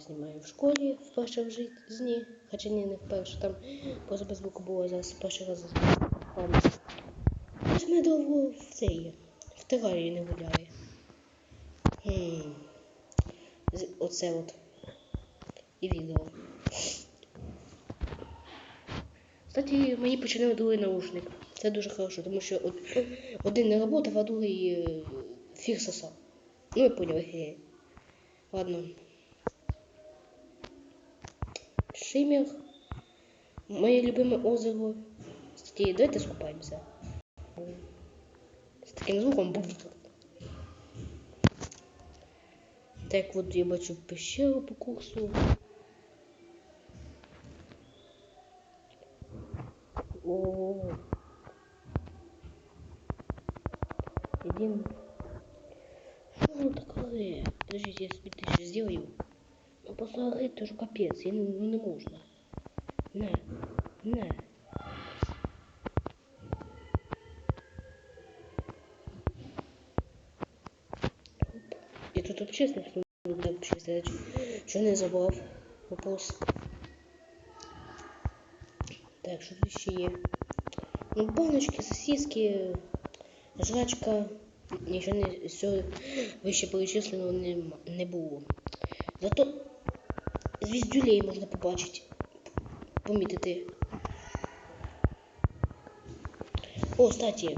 знімаю в школі вперше в житті. Хоча ні, не вперше, там просто без звуку було зараз перший раз. Ось ми довго в цей в терарії не. З- Оце от. І відео. Кстати, мені починає другий наушник. Це дуже хорошо, тому що од- один не працював, а другий е, фіг. Ну, я понял. Ладно. Шиммер. Моє любиме озеро. Кстати, давайте скупаємося. З таким звуком. бум. Так, от я бачу пещеру по курсу. О. Идем. Что оно такое? Подождите, я себе сейчас сделаю. Ну, после орать тоже капец. Я не, ну, не можно. На. На. И тут вообще смешно буде вообще стоять. Що не забрав? Вопрос. Так, що тут ще є? Ну, баночки, сосиски, жрачка. Нічого не все вище перечислено не, не було. Зато звіздюлей можна побачити. Помітити. О, кстати,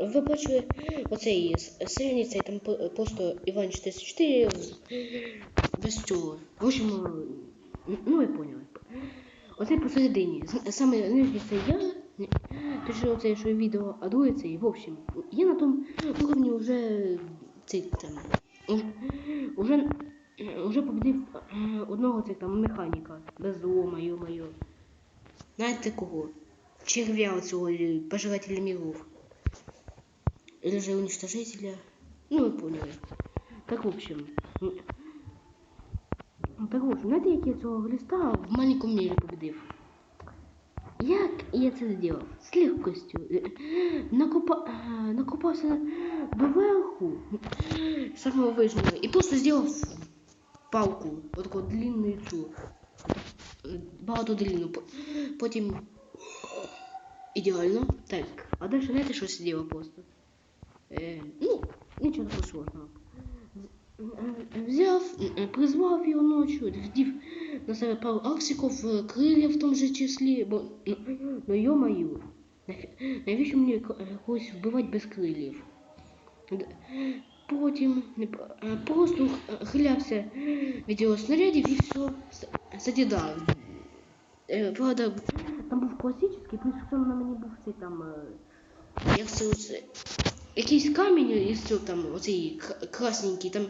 ви бачили оцей сильний цей там просто Іван 44 з- без цього. В общем, е, ну ви поняли. Оцей посередині. Саме нижній це я. Точно оце, що відео, а другий цей. В общем, я на тому уровні вже цей там. уж- Уже, уже победив е, одного цих там механіка. Без лома, ё-моё. Знаєте кого? Червя цього е, пожирателя миров. Или же уничтожителя. Ну, вы поняли. Так, в общем. м, Так, в общем, знаєте, як я цього глиста в маленькому мірі победив? Як я це зробив? З легкостю. Е, Накопа... е, Накопався доверху самого вижного і просто зробив палку, отаку длинну цю. Багато длинну. Потім ідеально. Так, а далі знаєте, що сиділо просто? Е, ну, нічого такого сложного. Взяв, призвав його ночі, вдів на себе пару аксиків, е, крилля в тому же числі, бо ну, ну нафі- навіщо мені когось вбивати без крилів? Потім не е, просто х- хилявся від його снарядів і все. Да. Е, Правда, там був класичний, плюс на мені був цей там. Як це оце? Якийсь камінь із цього там, оцей красненький, там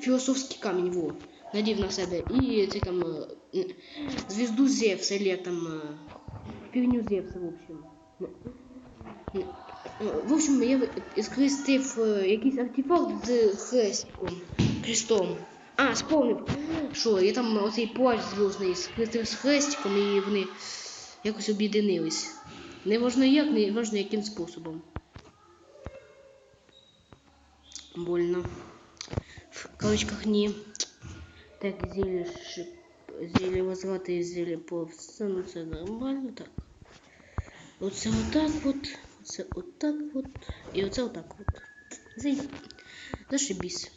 філософський камінь, во, надів на себе. І цей там е, звізду Зевса, или там е, півню Зевса, в общем. В общем, я скрестив е, якийсь артефакт з хрестиком, хрестом. А, сповнив, що я там оцей плащ зв'язний скрестив з хрестиком і вони якось об'єднились. Не важно як, не важно яким способом. Больно. В кавычках не. Так, шип... Зелье возврата и зелье повса. Ну, це нормально, так. Оце отак от. Оце отак от. І оце отак от. Зай... Зашибісь.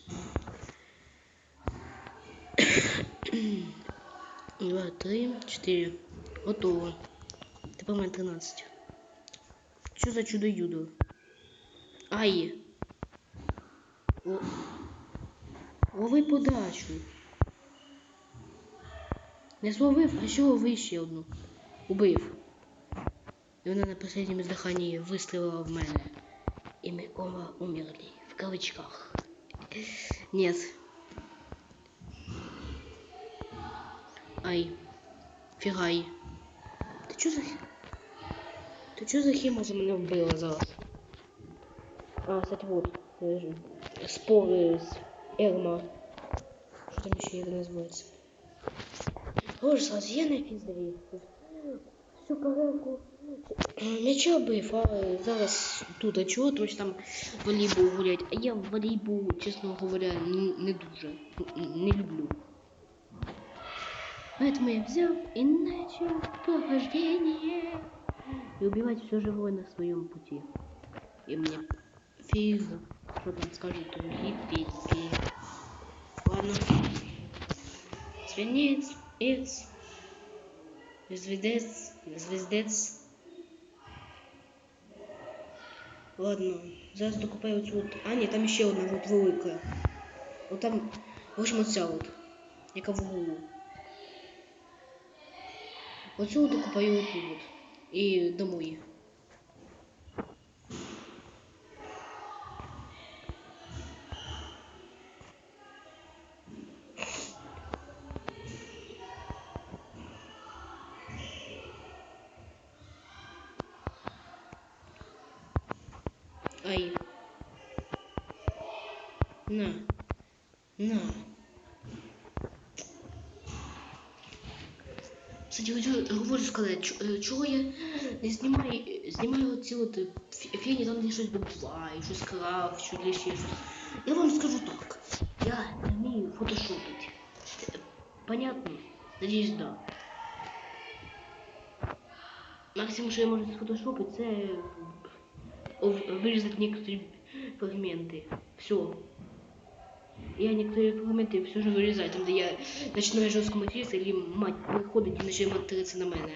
Два, три, чотири. Готово. Тепер мене 13. Що за чудо-юдо? Ай! О... Подачу. Не зловив, а ще ловив ще одну. Убив. І вона на последньому здиханні вистрілила в мене. І ми оба умерли. В кавичках. Нет. Ай. Фігай. Ти чо за... хі- Ти чо за хіма за мене вбила зараз? А, кстати, вот. э, Споры с Эрма. Что там еще это называется? Боже, сразу я на піздарі. Всю парилку. М'яча бив, зараз тут чого, що там волейбол гулять. А я волейбол, чесно говоря, не, не дуже. Не люблю. Поэтому я взял и начал прохождение. И убивать все живое на своем пути. И мне фиг, что там скажет другие пеньки. Ладно. Свинец, эц, звездец, звездец. Ладно, зараз докупаю оцю от. А, ні, там ще одна от велика. От там, в общем, оця от. Яка в углу. Оцю докупаю отут. от. І домой. Ай. На. На. Кстати, хочу, говорю сказати, ч- е, чого я не знімаю, знімаю оці от е, фі- фені, там де щось добуваю, щось крафчу, де ще щось. Я вам скажу так, я не вмію фотошопити. Це Понятно? Надіюсь, да. Максимум, що я можу сфотошопити, це ов- вырезать некоторые фрагменты. Все. Я некоторые фрагменты все же вырезаю, там де я починаю жорстко материтися, і мать приходить і починає материтися на мене.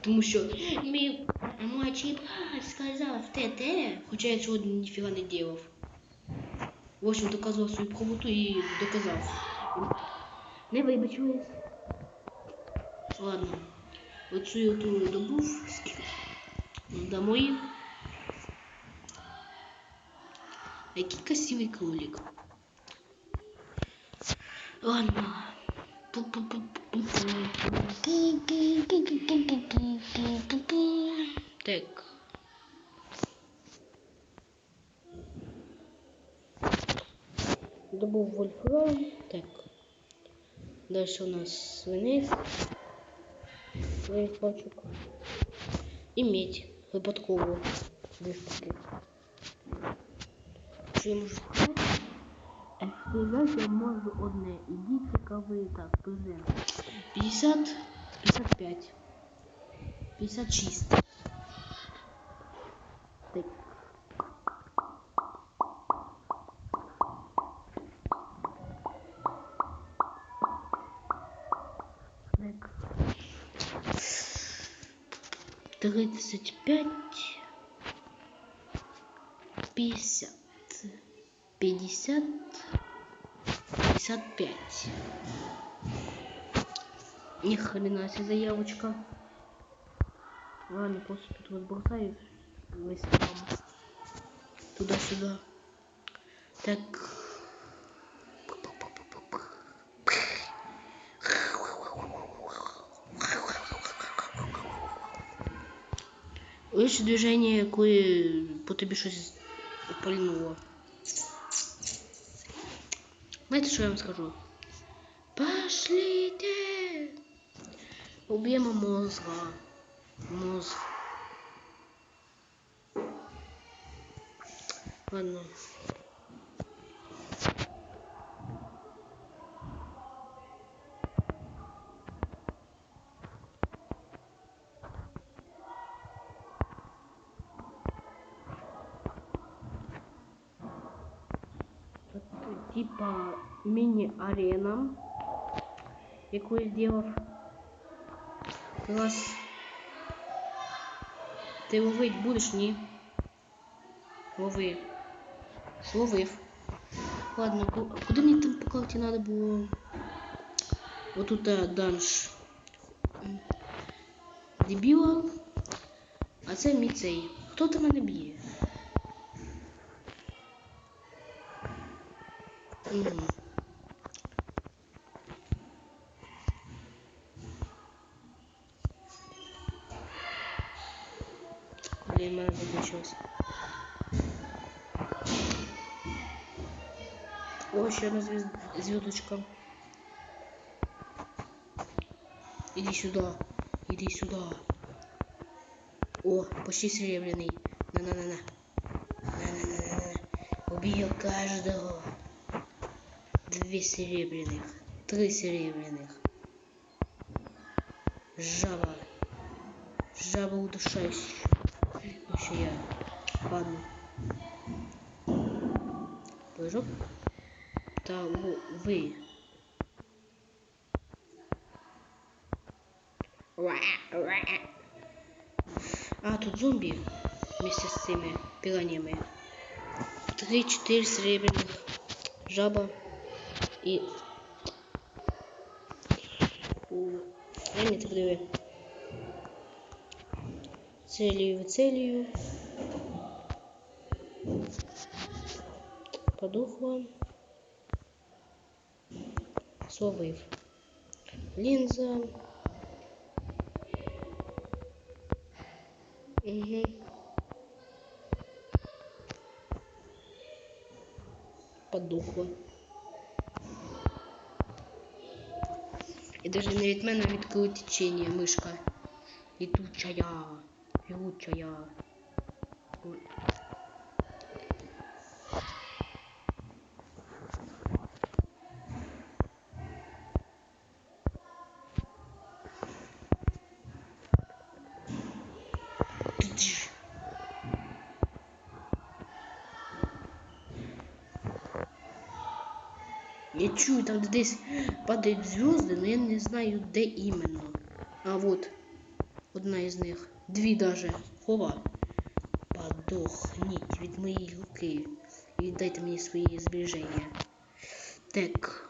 Тому що мій младший брат сказав те-те, хоча я цього ніфіга не делав. В общем, доказував свою правоту і доказав. Не вибачуюсь. Ладно. Оцю я ту добув. Домой. Який красивий кролик. Ладно. Так. Добув вольфрам. Так. Дальше у нас свинець. Свинець пачок. І медь. Випадково. Дві штуки. Що я сказати? Сказати я можу одне. Ідіть цікавий так, презент. 50, 55, 56. Так. Так. 35, 50, 50, 55. Ни хрена себе заявочка. Ладно, просто тут вот бросаю весь спам. Туда-сюда. Так. Ось движення, коли по тобі щось пальнуло. Знаєте, що я вам скажу? Пошлите! Уб'ємо мозга. Мозг. Ладно. Типа міні-арена, яку я зробив. Раз. Ти ловить будеш? Ні. Лови. Ловив. Ладно, ку- куди мені там по карті треба було? Отут а, данж. Дебіла. А це мій цей. Хто там мене б'є? О, ще одна звезд... звездочка. Иди сюда. Иди сюда. О, почти серебряный. На-на-на-на. На-на-на-на-на. Каждого. Две серебряных. Три серебряных. Жаба. Жаба удушающая. Еще я. Ладно. Прыжок. Та во- вы. А, тут зомби вместе с этими пираньями. Три-четыре серебряных жаба и... У, Я не так Целью, целью. Подухла. Словив. Линза. Угу. Подухла. І даже не від мене а від кровотечення мишка. Летучая. Летучая. Там десь падають звезды, но я не знаю, де іменно. А вот одна із них. Дві даже. Хова. Подохніть від моєї руки. І віддайте мені свої збереження. Так.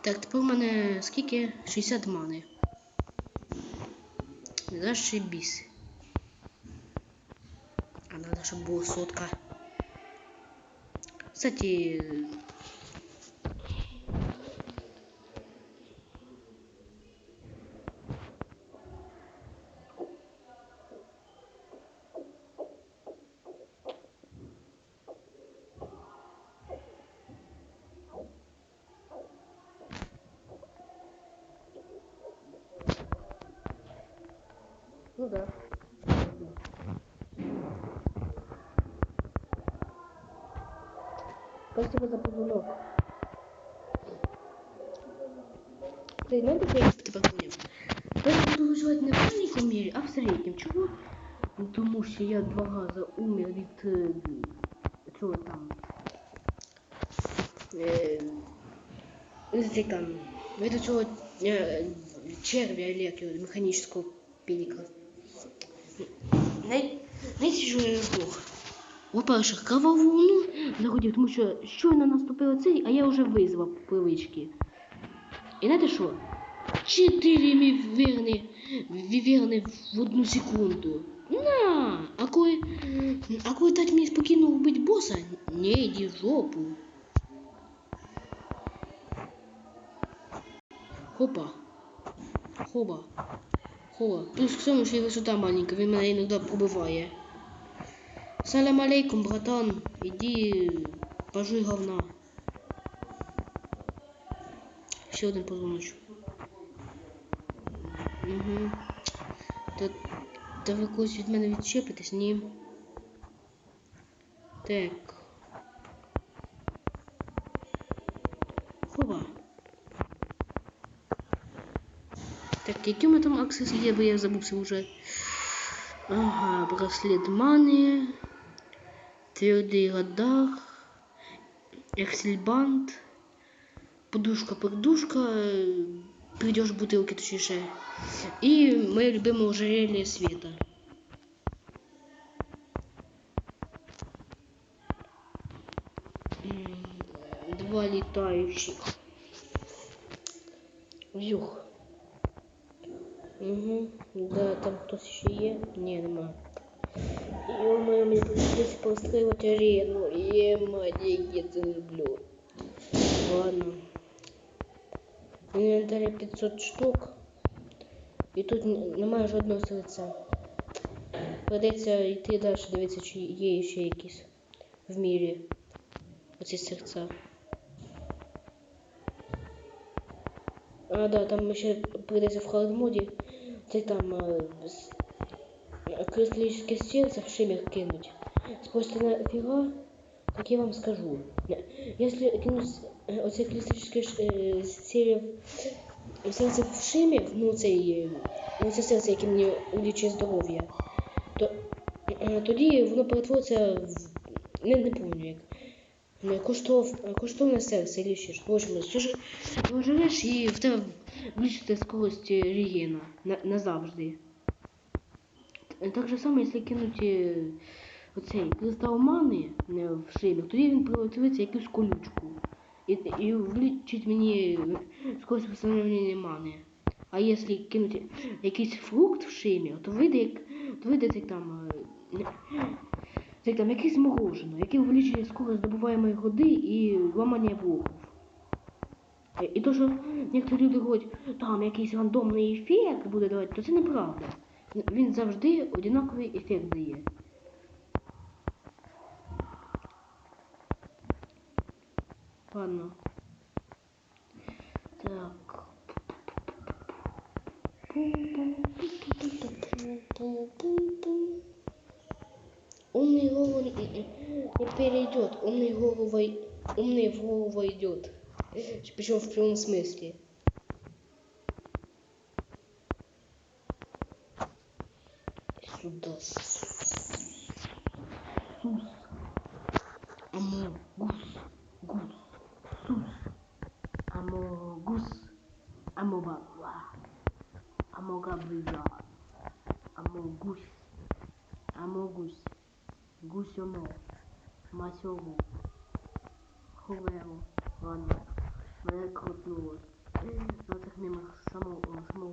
Так, тепер у мене скільки? 60 мани. Зашибісь. А надо, щоб была сотка. Кстати, ну да. Спасибо за позвонок. Ты знаете, как я тебе поняв? Я буду виживати не в маленькому мірі, а в середньому. Чого? Ну, Тому що я два рази умер від е, цього там. Е, як там, від цього е, червя електро, механічного пеліка. Най, знаєте, що я здох? По-перше, кроваву волну заходив, тому що щойно наступила цей, а я вже визвав по привички. І знаєте що? Чотири віверни, віверни в одну секунду. На! А коли, а коли дать мені спокійно вбити боса, не йди в жопу. Хопа. Хоба. Хоба. Плюс к тому, що і висота маленька, він мене іноді пробиває. Салям алейкум, братан. Иди пожуй говна. Ще один позвоночок. Угу. Та, та ви когось від мене відчепитесь, ні. Так. Хова. Так, які у мене там аксеси є, бо я забувся вже. Ага, браслет мани. Твердый радар, Эксельбанд, подушка-подушка, придешь бутылки точнее. И мое любимое ожерелье света. М, Два летающих. Вюх. Угу. Да, там кто-то еще есть? Не, нема. Ё-моё, мне пришлось построить арену. Ема, деньги это люблю. Ладно. В інвентарі 500 штук. І тут н- немає жодного серця. Придеться йти далі, дивитися, чи є ще якісь в мірі. Оці серця. А, да, там ще прийдеться в хардмоді. Це там е, с- кристаллическое сердце в шиммер кинуть. спросите нафига, так я вам скажу. Если кинуть е, оце е, в серце в шимі, ну цей, е, ну це серце, яке мені улічує здоров'я, то е, тоді воно перетвориться в. Не, не пам'ятаю як. Не, Коштов, коштовне серце лічиш. Общем, що ж живеш і в тебе влічити скорость е, регена на, назавжди. Так же само, якщо кинути оцей кристал мани е, в шибі, тоді він превратиться якусь колючку. І, і влічить мені скорость восстановлення мани. А якщо кинути якийсь фрукт в шимі, то вийде як то вийде цей там. Це там якесь мороженое, яке увеличує скорость добуваємої води і ламання блоків. І то, що некоторі люди говорять, там якийсь рандомний ефект буде давати, то це неправда. Він завжди однаковий ефект дає. Ладно. Так. Умный голову не, перейдет, умный голову, умный в войдет. Причем в прямом смысле. Сюда. Сус. Гусьомо. Масьомо. Ховеро. Ладно. Мене крутнуло. На цих мемах само, само,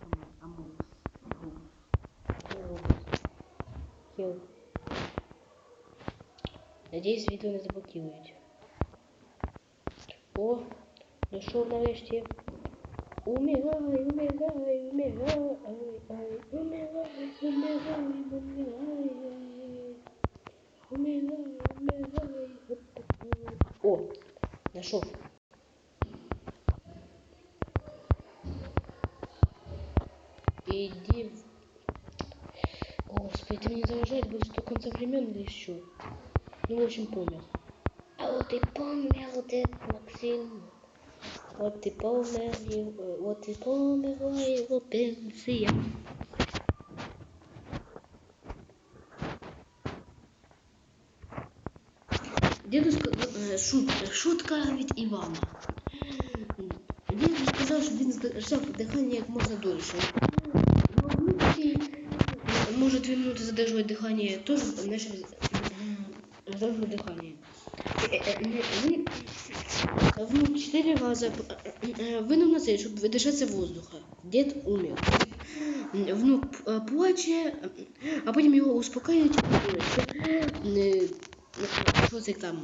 само, амогус. Гус. Хил. Надіюсь, відео не заблокують. О, дійшов нарешті. Умирай, умирай, умирай, ай, умирай, умирай, умирай, умирай, умирай. О, нашов. Иди. Господи, ты мне заважать будешь до конца времен еще? Ну, в общем, помер. А вот и помер дед Максим. Вот и помер, его- вот и померла его пенсия. Е, шут, шутка від Івана. Дідусь сказав, що він задержав дихання як можна дольше. Може дві минути задержувати дихання, теж наче задержувати дихання. Е, е, е, Він внук чотири рази е, е, винув на це, щоб видишатися воздуха. Дід умер. Внук плаче, а потім його е, що це там,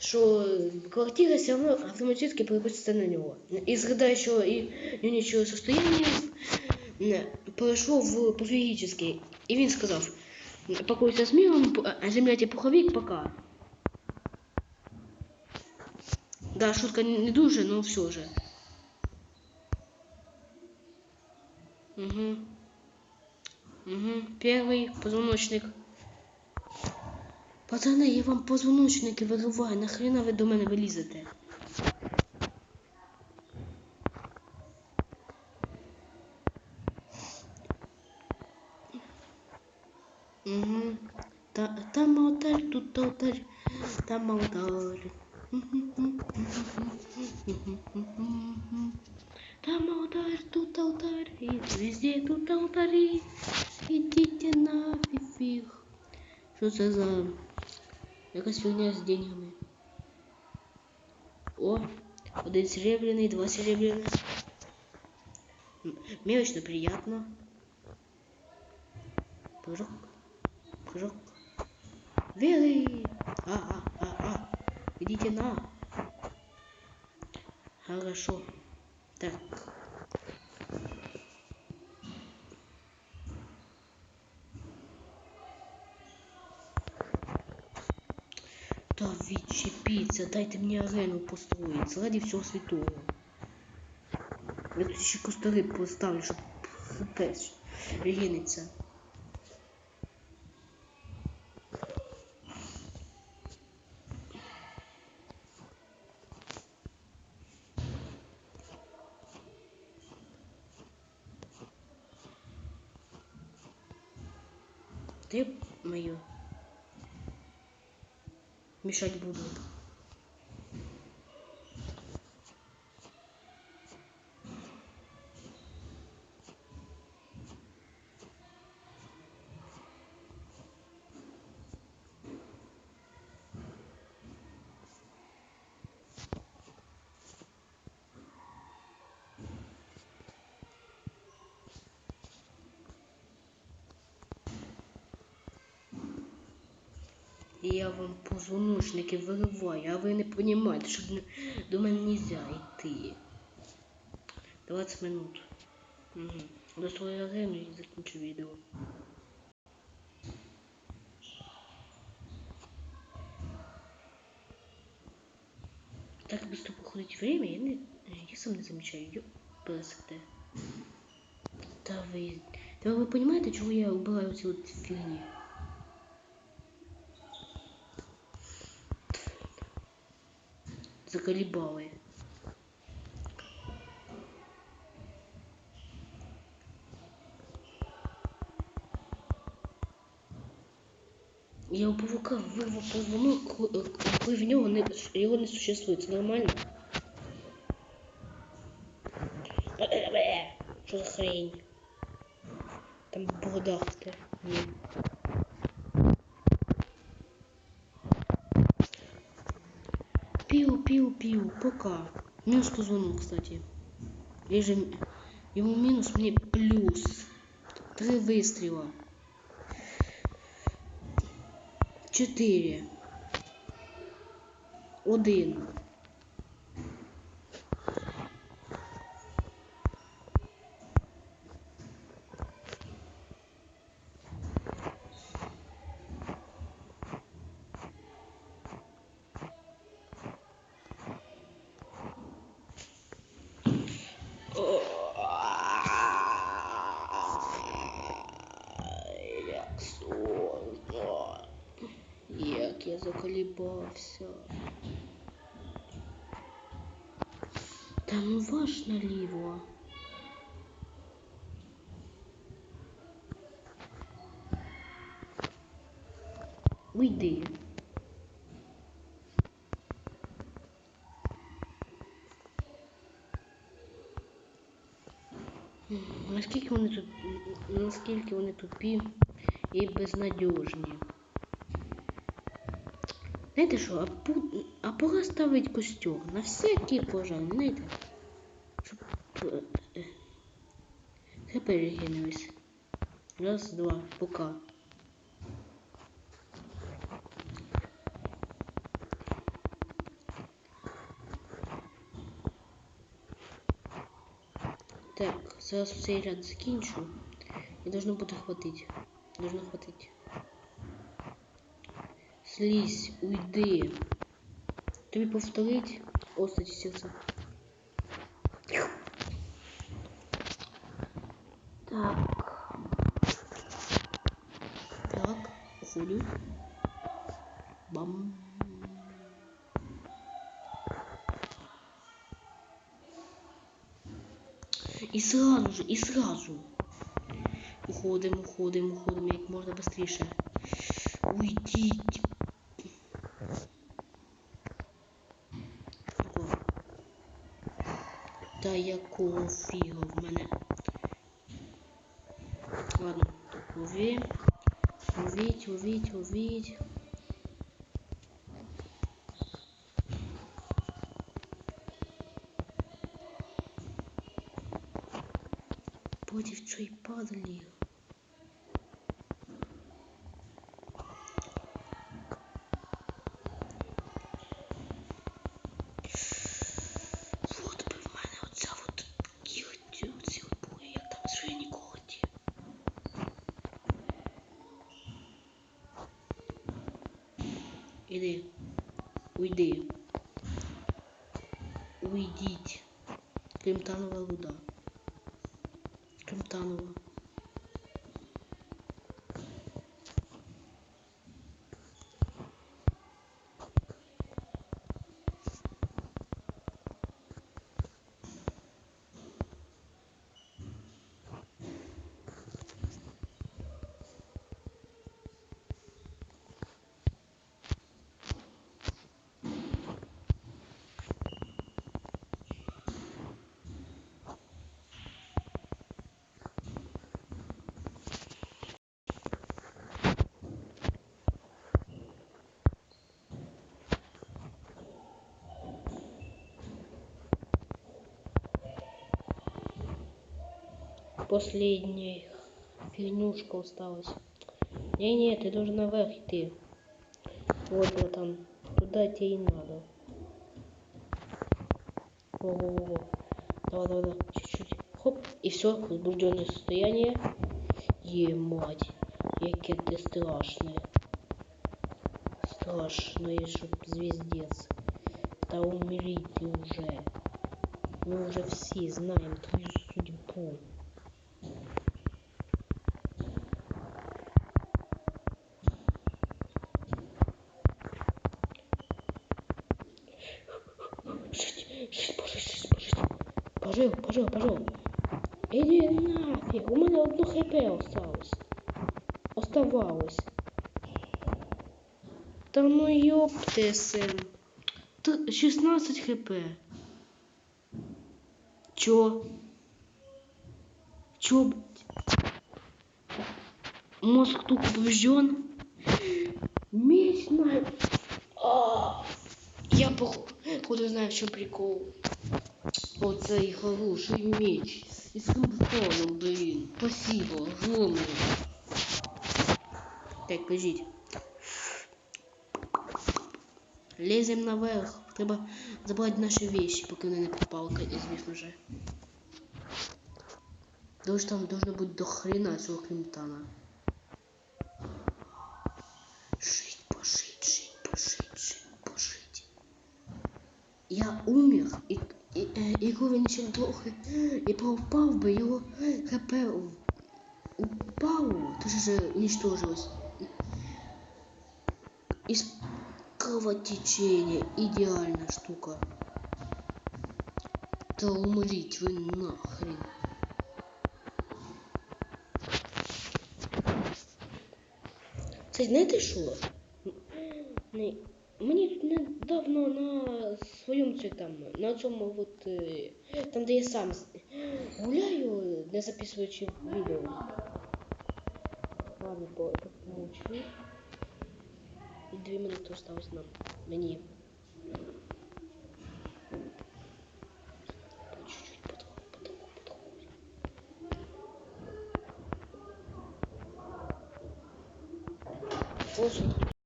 що квартира все равно автоматически перепуститься на. І згадає, що і нічого состояние перейшло в патологічне. І він сказав, покойся з миром, п- земля тебе пуховик, пока. Да, шутка не дуже, но все же. Угу. Угу. Первый позвоночник. Пацани, я вам позвоночники вириваю, нахрена ви до мене вилізете? Угу. Та, там алтарь, тут алтарь, там алтарь. Там алтарь, тут алтарь, везде тут алтари. Идите нафиг. Що це за якась фігня з деньгами? О, один серебряный, два серебряных. Мелочно приятно. Прыжок. Прыжок. Веры! А, а, а, а. Идите на. Хорошо. Так. Дивіться, дайте мне арену построїть. Заради всього святого. Я тут ще кустари поставлю, щоб хпс регениться. Ты мою мешать буду. Я вам позвоночники вириваю, а ви не розумієте, що до мене не можна йти. 20 минут. Угу. До своєї арени і закінчу відео. Так быстро проходить время, я, не, я сам не замечаю. Ё, пересекте. Та ви... Та ви розумієте, чого я убираю ці от фігні? Заколебали. Я у павука вирвав позвонок, коли коли в нього не, його не существує. Це нормально? Бе-бе-бе. За хрень? Там бородавка. Ні. Пиу, пока. Минус позвонок, кстати. Я же... Ему минус, мне плюс. Три выстрела. Четыре. Один. Як сложно. Як я заколебався. Та ну ваш наліво. Уйди. Наскільки вони тут, наскільки вони тупі і безнадіжні. Знаєте що, а, пора ставить костюр на всякий пожар, знаєте? Щоб е, е. Раз, два, пока. Так, зараз цей ряд закінчу. І должно буде хватить. Должно хватить. Слізь, уйди. Тобі повторить остаті серця. Так. Так, уходю. Бам. І сразу же, і сразу. Уходимо, уходимо, уходимо як можна швидше. Уйдіть. Та якого фіга в мене. Ладно, лови. Ловіть, ловіть, ловіть. Против й падалі. ele o ID o ID quem tá no lugar quem tá no последняя фигнюшка осталась. Не-не, ты должен наверх идти. Вот, братан. Туда тебе и надо. Ого-го. Давай, давай, давай. Чуть-чуть. Хоп. И все. Возбужденное состояние. Емать. Яке ты страшное. Страшное, чтоб звездец. Да умери ты уже. Мы уже все знаем твою судьбу. Оставалось. Та ну ёптесен. Т- 16 хп. Чё? Чё, блядь? Мозг тут поврежден? Меч на... А, Я походу знаю, в чем прикол. Оцей хороший меч. Із Хелмстоном, блин. Спасибо, огромное. Так, подождіть. Лезем наверх. Треба забрати наші вещи, поки вони не пропали, звісно же. Що там должно бути до хрена цього клімтана. Жить, пожить, жить, пожить, жить, пожить. Я умер, і, і, е, і коли він ще трохи і пропав би, його хп в- упало, то ж уничтожилось. Из кровотечения идеальная штука. Да умрите вы нахрен. Це знаєте що? Мені недавно на цій там, на цьому от, е, там, де я сам гуляю, не записуючи відео. Ладно, по- помовчу. І дві минути осталось нам. Мені.